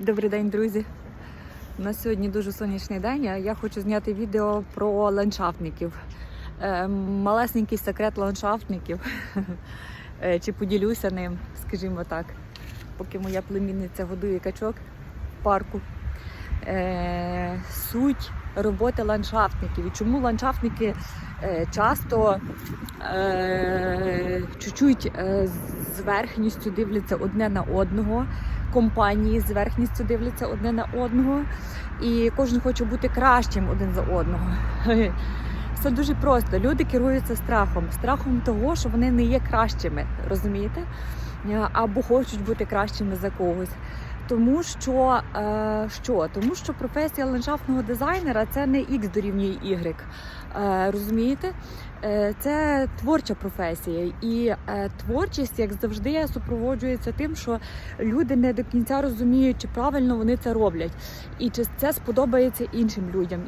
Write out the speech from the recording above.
Добрий день, друзі. У нас сьогодні дуже сонячний день. а Я хочу зняти відео про ландшафтників. Е, Малесенький секрет ландшафтників. Е, Чи поділюся ним, скажімо так, поки моя племінниця годує качок в парку. Е, Суть роботи ландшафтників. І чому ландшафтники часто чуть-чуть з верхністю дивляться одне на одного компанії з верхністю дивляться одне на одного, і кожен хоче бути кращим один за одного. Все дуже просто. Люди керуються страхом, страхом того, що вони не є кращими, розумієте? Або хочуть бути кращими за когось. Тому що, е, що? Тому що професія ландшафтного дизайнера це не X дорівнює Y. Е, розумієте? Е, Це творча професія, і е, творчість, як завжди, супроводжується тим, що люди не до кінця розуміють, чи правильно вони це роблять, і чи це сподобається іншим людям.